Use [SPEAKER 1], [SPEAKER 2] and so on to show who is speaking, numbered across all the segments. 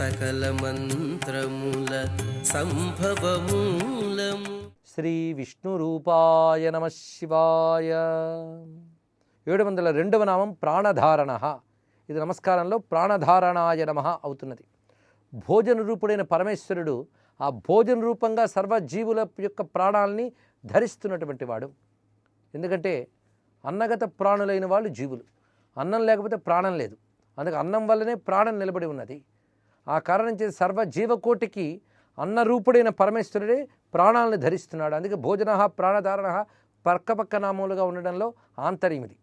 [SPEAKER 1] సకల మంత్రముల సంభవమూలము.
[SPEAKER 2] శ్రీ విష్ణు రూపాయ నమ శివాయ. ఏడు వందల రెండవ నామం ప్రాణధారణ. ఇది నమస్కారంలో ప్రాణధారణాయ నమ అవుతున్నది. భోజన రూపుడైన పరమేశ్వరుడు ఆ భోజన రూపంగా సర్వజీవుల యొక్క ప్రాణాలని ధరిస్తున్నటువంటి వాడు. ఎందుకంటే అన్నగత ప్రాణులైన వాళ్ళు జీవులు. అన్నం లేకపోతే ప్రాణం లేదు. అందుకే అన్నం వల్లనే ప్రాణం నిలబడి ఉన్నది. ఆ కారణం చేసి సర్వ జీవకోటికి అన్నరూపుడైన పరమేశ్వరుడే ప్రాణాలను ధరిస్తున్నాడు. అందుకే భోజన ప్రాణధారణ పక్కపక్క నామములుగా ఉండడంలో ఆంతర్యమిది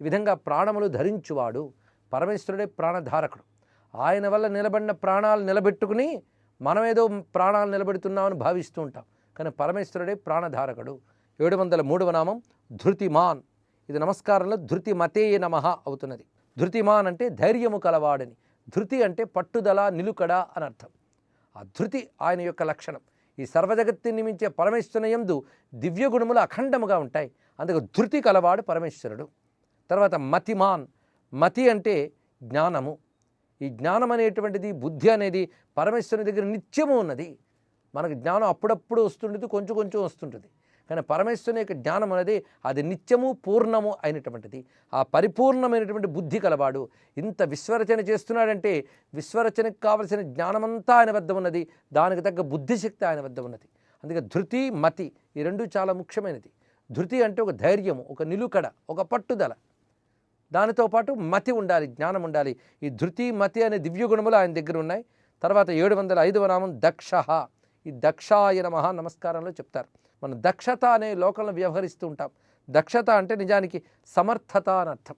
[SPEAKER 2] ఈ విధంగా ప్రాణములు ధరించువాడు పరమేశ్వరుడే ప్రాణధారకుడు. ఆయన వల్ల నిలబడిన ప్రాణాలు నిలబెట్టుకుని మనమేదో ప్రాణాలు నిలబెడుతున్నామని భావిస్తూ ఉంటాం. కానీ పరమేశ్వరుడే ప్రాణధారకుడు. ఏడు వందల మూడవ నామం ధృతిమాన్. ఇది నమస్కారంలో ధృతి మతే నమ అవుతున్నది. ధృతిమాన్ అంటే ధైర్యము కలవాడని. ధృతి అంటే పట్టుదల నిలుకడ అని అర్థం. ఆ ధృతి ఆయన యొక్క లక్షణం. ఈ సర్వజగత్తుని మించే పరమేశ్వరుని యందు దివ్య గుణములు అఖండముగా ఉంటాయి. అందుకు ధృతి కలవాడు పరమేశ్వరుడు. తర్వాత మతిమాన్ మతి అంటే జ్ఞానము. ఈ జ్ఞానం అనేటువంటిది బుద్ధి అనేది పరమేశ్వరుని దగ్గర నిత్యము ఉన్నది. మనకు జ్ఞానం అప్పుడప్పుడు వస్తుంటుంది కొంచెం కొంచెం వస్తుంటుంది. కానీ పరమేశ్వరుని యొక్క జ్ఞానం అనేది అది నిత్యము పూర్ణము అయినటువంటిది. ఆ పరిపూర్ణమైనటువంటి బుద్ధి కలవాడు. ఇంత విశ్వరచన చేస్తున్నాడంటే విశ్వరచనకు కావలసిన జ్ఞానమంతా ఆయన వద్ద ఉన్నది. దానికి తగ్గ బుద్ధిశక్తి ఆయన వద్ద ఉన్నది. అందుకే ధృతి మతి ఈ రెండు చాలా ముఖ్యమైనది. ధృతి అంటే ఒక ధైర్యము ఒక నిలుకడ ఒక పట్టుదల. దానితో పాటు మతి ఉండాలి జ్ఞానం ఉండాలి. ఈ ధృతి మతి అనే దివ్య గుణములు ఆయన దగ్గర ఉన్నాయి. తర్వాత ఏడు వందల ఐదవ నామం దక్ష ఈ దక్షాయ నమ నమస్కారంలో చెప్తారు. మనం దక్షత అనే లోకంలో వ్యవహరిస్తూ ఉంటాం. దక్షత అంటే నిజానికి సమర్థత అని అర్థం.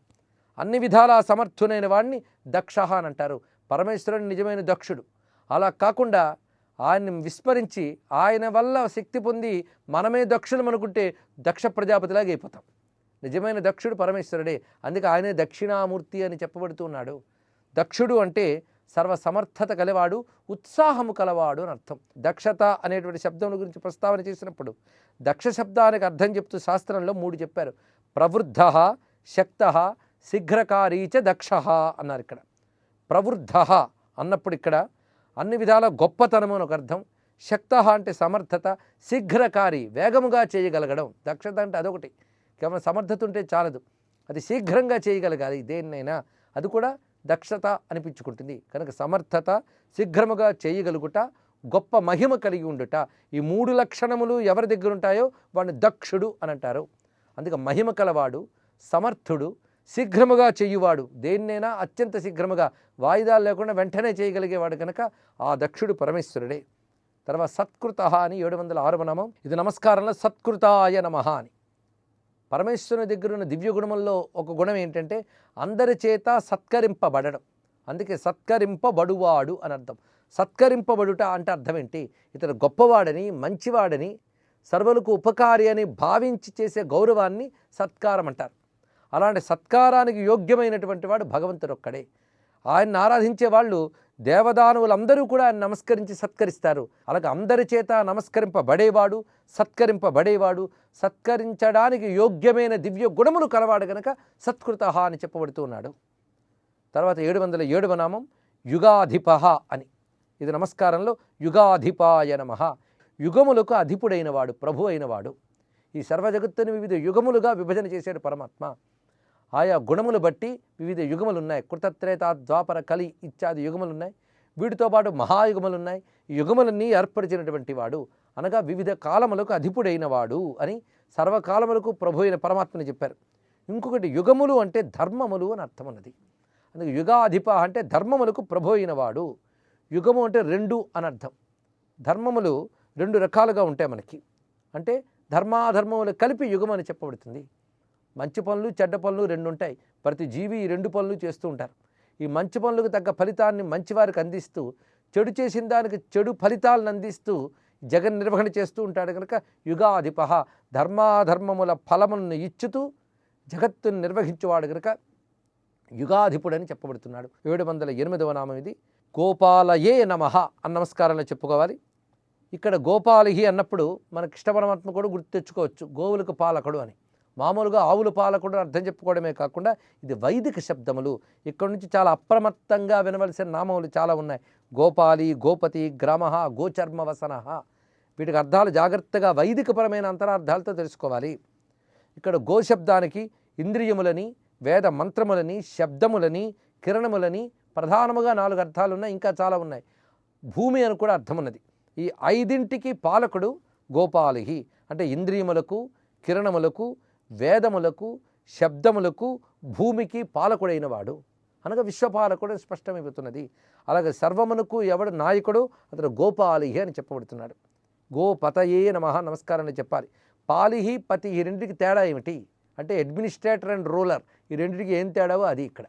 [SPEAKER 2] అన్ని విధాలా సమర్థునైన వాడిని దక్ష అని అంటారు. పరమేశ్వరుడు నిజమైన దక్షుడు. అలా కాకుండా ఆయన్ని విస్మరించి ఆయన వల్ల శక్తి పొంది మనమే దక్షులం అనుకుంటే దక్ష ప్రజాపతిలాగా అయిపోతాం. నిజమైన దక్షుడు పరమేశ్వరుడే. అందుకే ఆయనే దక్షిణామూర్తి అని చెప్పబడుతూ ఉన్నాడు. దక్షుడు అంటే సర్వసమర్థత కలవాడు ఉత్సాహము కలవాడు అని అర్థం. దక్షత అనేటువంటి శబ్దం గురించి ప్రస్తావన చేసినప్పుడు దక్ష శబ్దానికి అర్థం చెప్తూ శాస్త్రంలో మూడు చెప్పారు. ప్రవృద్ధ శక్త శీఘ్రకారీచ చ దక్ష అన్నారు ఇక్కడ. ప్రవృద్ధ అన్నప్పుడు ఇక్కడ అన్ని విధాల గొప్పతనము అని ఒక అర్థం. శక్త అంటే సమర్థత శీఘ్రకారి వేగముగా చేయగలగడం. దక్షత అంటే అదొకటి. కేవలం సమర్థత ఉంటే చాలదు. అది శీఘ్రంగా చేయగలగాలి దేన్నైనా. అది కూడా దక్షత అనిపించుకుంటుంది. కనుక సమర్థత శీఘ్రముగా చేయగలుగుట గొప్ప మహిమ కలిగి ఉండుట ఈ మూడు లక్షణములు ఎవరి దగ్గర ఉంటాయో వాడిని దక్షుడు అని అంటారు అందుకే మహిమ కలవాడు సమర్థుడు శీఘ్రముగా చేయువాడు దేన్నైనా అత్యంత శీఘ్రముగా వాయిదాలు లేకుండా వెంటనే చేయగలిగేవాడు కనుక ఆ దక్షుడు పరమేశ్వరుడే. తర్వాత సత్కృత అని ఏడు వందల ఆరవ నమం. ఇది నమస్కారంలో సత్కృతాయ నమః అని. పరమేశ్వరుని దగ్గర ఉన్న దివ్య గుణముల్లో ఒక గుణం ఏంటంటే అందరి చేత సత్కరింపబడడం. అందుకే సత్కరింపబడువాడు అని అర్థం. సత్కరింపబడుట అంటే అర్థం ఏంటి? ఇతను గొప్పవాడని మంచివాడని సర్వలకు ఉపకారి అని భావించి చేసే గౌరవాన్ని సత్కారం అంటారు. అలాంటి సత్కారానికి యోగ్యమైనటువంటి వాడు భగవంతుడు ఒక్కడే ఆయన్ని ఆరాధించే వాళ్ళు దేవదానువులందరూ కూడా ఆయన నమస్కరించి సత్కరిస్తారు. అలాగే అందరి చేత నమస్కరింపబడేవాడు సత్కరింపబడేవాడు సత్కరించడానికి యోగ్యమైన దివ్య గుణములు కలవాడు గనక సత్కృత అని చెప్పబడుతూ ఉన్నాడు. తర్వాత ఏడు వందల ఏడవ నామం యుగాధిప అని. ఇది నమస్కారంలో యుగాధిపాయ నమ. యుగములకు అధిపుడైనవాడు ప్రభు అయినవాడు. ఈ సర్వజగత్తుని వివిధ యుగములుగా విభజన చేశాడు పరమాత్మ. ఆయా గుణములు బట్టి వివిధ యుగములు ఉన్నాయి కృతత్రేత ద్వాపర కలి ఇత్యాది యుగములు ఉన్నాయి వీటితో పాటు మహాయుగములు ఉన్నాయి యుగములన్నీ ఏర్పరిచినటువంటి వాడు. అనగా వివిధ కాలములకు అధిపుడైన వాడు అని సర్వకాలములకు ప్రభు అయిన పరమాత్మని చెప్పారు. ఇంకొకటి యుగములు అంటే ధర్మములు అని అర్థం ఉన్నది అందుకే యుగాధిప అంటే ధర్మములకు ప్రభు అయిన వాడు. యుగము అంటే రెండు అని అర్థం. ధర్మములు రెండు రకాలుగా ఉంటాయి మనకి. అంటే ధర్మాధర్మములు కలిపి యుగం అని చెప్పబడుతుంది. మంచి పనులు చెడ్డ పనులు రెండు ఉంటాయి ప్రతి జీవి ఈ రెండు పనులు చేస్తూ ఉంటారు. ఈ మంచి పనులకు తగ్గ ఫలితాన్ని మంచివారికి అందిస్తూ చెడు చేసిన దానికి చెడు ఫలితాలను అందిస్తూ జగన్ నిర్వహణ చేస్తూ ఉంటాడు కనుక యుగాధిప ధర్మాధర్మముల ఫలములను ఇచ్చుతూ జగత్తును నిర్వహించేవాడు కనుక యుగాధిపుడని చెప్పబడుతున్నాడు. ఏడు వందల ఎనిమిదవ నామం ఇది. గోపాలయే నమః అన్న నమస్కారంలో చెప్పుకోవాలి. ఇక్కడ గోపాలహి అన్నప్పుడు మన కృష్ణ పరమాత్మ కూడా గుర్తు తెచ్చుకోవచ్చు. గోవులకు పాలకుడు అని. మామూలుగా ఆవుల పాలకుడు అర్థం చెప్పుకోవడమే కాకుండా ఇది వైదిక శబ్దములు. ఇక్కడ నుంచి చాలా అప్రమత్తంగా వినవలసిన నామములు చాలా ఉన్నాయి. గోపాలి గోపతి గ్రామ గోచర్మవసన వీటికి అర్థాలు జాగ్రత్తగా వైదికపరమైన అంతరార్థాలతో తెలుసుకోవాలి. ఇక్కడ గోశబ్దానికి ఇంద్రియములని వేద మంత్రములని శబ్దములని కిరణములని ప్రధానముగా నాలుగు అర్థాలు ఉన్నాయి ఇంకా చాలా ఉన్నాయి. భూమి అని కూడా అర్థం ఉన్నది ఈ ఐదింటికి పాలకుడు గోపాలిహి. అంటే ఇంద్రియములకు కిరణములకు వేదములకు శబ్దములకు భూమికి పాలకుడైన వాడు. అనగా విశ్వపాలకుడు స్పష్టమైపోతున్నది. అలాగే సర్వమునకు ఎవడు నాయకుడు అతడు గోపాలిహి అని చెప్పబడుతున్నాడు. గోపతయే నమ నమస్కారం అని చెప్పాలి. పాలిహి పతి ఈ రెండింటికి తేడా ఏమిటి? అంటే అడ్మినిస్ట్రేటర్ అండ్ రూలర్ ఈ రెండింటికి ఏం తేడావో అది ఇక్కడ.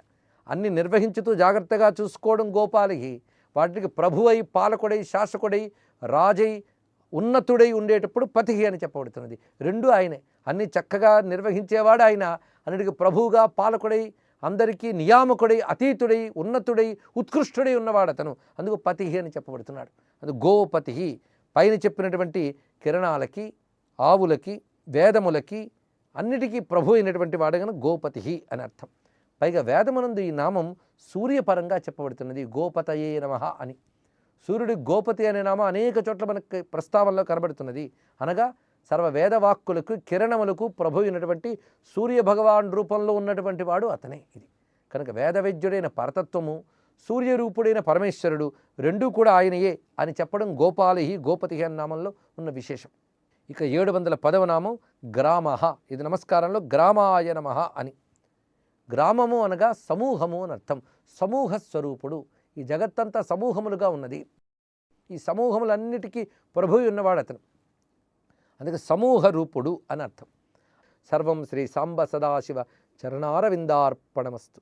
[SPEAKER 2] అన్ని నిర్వహించుతూ జాగ్రత్తగా చూసుకోవడం గోపాలిహి. వాటికి ప్రభువై పాలకుడై శాసకుడై రాజై ఉన్నతుడై ఉండేటప్పుడు పతిహి అని చెప్పబడుతున్నది. రెండు ఆయనే. అన్ని చక్కగా నిర్వహించేవాడు ఆయన. అన్నిటికీ ప్రభువుగా పాలకుడై అందరికీ నియామకుడై అతీతుడై ఉన్నతుడై ఉత్కృష్టుడై ఉన్నవాడు అతను. అందుకు పతిహి అని చెప్పబడుతున్నాడు. అది గోపతిహి పైన చెప్పినటువంటి కిరణాలకి ఆవులకి వేదములకి అన్నిటికీ ప్రభు అయినటువంటి వాడగన గోపతిహి అని అర్థం. పైగా వేదమునందు ఈ నామం సూర్యపరంగా చెప్పబడుతున్నది. గోపతయే నమ అని. సూర్యుడి గోపతి అనే నామం అనేక చోట్ల మనకి ప్రస్తావనలో కనబడుతున్నది. అనగా సర్వ వేదవాక్కులకు కిరణములకు ప్రభు అయినటువంటి సూర్య భగవాన్ రూపంలో ఉన్నటువంటి వాడు అతనే ఇది. కనుక వేదవైద్యుడైన పరతత్వము సూర్యరూపుడైన పరమేశ్వరుడు రెండూ కూడా ఆయనయే అని చెప్పడం గోపాలిహి గోపతి అన్న నామంలో ఉన్న విశేషం. ఇక ఏడు వందల పదవ నామం గ్రామ ఇది నమస్కారంలో గ్రామాయ నమ అని. గ్రామము అనగా సమూహము అని అర్థం. సమూహ స్వరూపుడు ఈ జగత్తంతా సమూహములుగా ఉన్నది. ఈ సమూహములన్నిటికీ ప్రభు ఉన్నవాడు అతను అందుకే సమూహ రూపుడు అని అర్థం సర్వం శ్రీ సాంబ సదాశివ చరణారవిందార్పణమస్తు